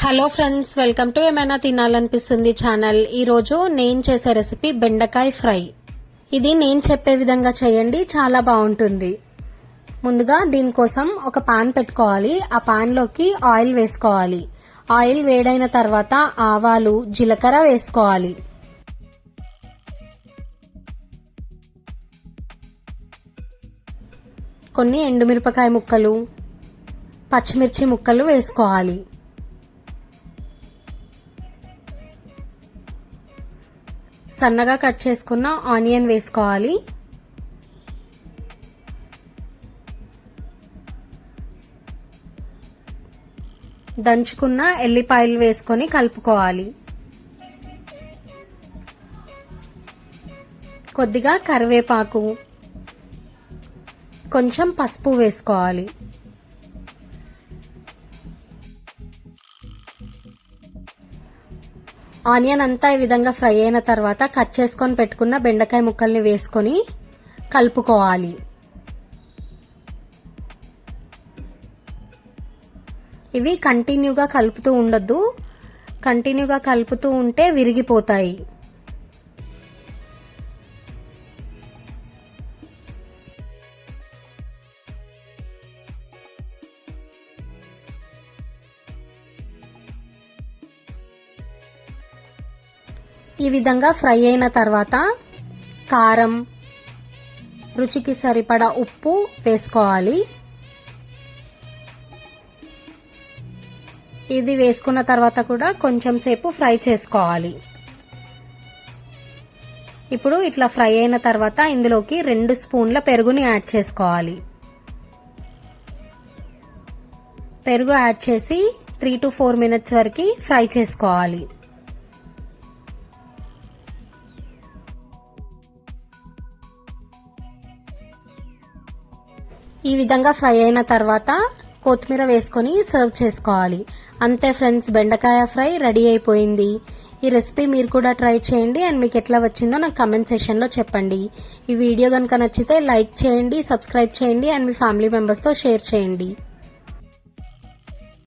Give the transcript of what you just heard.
Hello friends welcome to ఏమైనా తినాలనిపిస్తుంది channel. ఈరోజు నేను చేసే రెసిపీ బెండకాయ ఫ్రై. ఇది నేను చెప్పే విధంగా చేయండి చాలా బాగుంటుంది. ముందుగా దీనికోసం ఒక పాన్ పెట్టుకోవాలి. ఆ పాన్లోకి ఆయిల్ వేసుకోవాలి. ఆయిల్ వేడైన తర్వాత ఆవాలు జీలకర్ర వేసుకోవాలి. కొన్ని ఎండుమిరపకాయ ముక్కలు పచ్చిమిర్చి ముక్కలు వేసుకోవాలి. సన్నగా కట్ చేసుకున్న ఆనియన్ వేసుకోవాలి. దంచుకున్న ఎల్లిపాయలు వేసుకొని కలుపుకోవాలి. కొద్దిగా కరివేపాకు కొంచెం పసుపు వేసుకోవాలి. ఆనియన్ అంతా ఈ విధంగా ఫ్రై అయిన తర్వాత కట్ చేసుకొని పెట్టుకున్న బెండకాయ ముక్కల్ని వేసుకొని కలుపుకోవాలి. ఇవి కంటిన్యూగా కలుపుతూ ఉండొద్దు. కంటిన్యూగా కలుపుతూ ఉంటే విరిగిపోతాయి. ఈ విధంగా ఫ్రై అయిన తర్వాత కారం రుచికి సరిపడా ఉప్పు వేసుకోవాలి. ఇది వేసుకున్న తర్వాత కూడా కొంచెం సేపు ఫ్రై చేసుకోవాలి. ఇప్పుడు ఇట్లా ఫ్రై అయిన తర్వాత ఇందులోకి రెండు స్పూన్ల పెరుగుని యాడ్ చేసుకోవాలి. పెరుగు యాడ్ చేసి త్రీ టు ఫోర్ మినిట్స్ వరకు ఫ్రై చేసుకోవాలి. ఈ విధంగా ఫ్రై అయిన తర్వాత కొత్తిమీర వేసుకొని సర్వ్ చేసుకోవాలి. అంతే ఫ్రెండ్స్ బెండకాయ ఫ్రై రెడీ అయిపోయింది. ఈ రెసిపీ మీరు కూడా ట్రై చేయండి అండ్ మీకు ఎట్లా వచ్చిందో నాకు కమెంట్ సెషన్లో చెప్పండి. ఈ వీడియో కనుక నచ్చితే లైక్ చేయండి సబ్స్క్రైబ్ చేయండి అండ్ మీ ఫ్యామిలీ మెంబర్స్తో షేర్ చేయండి.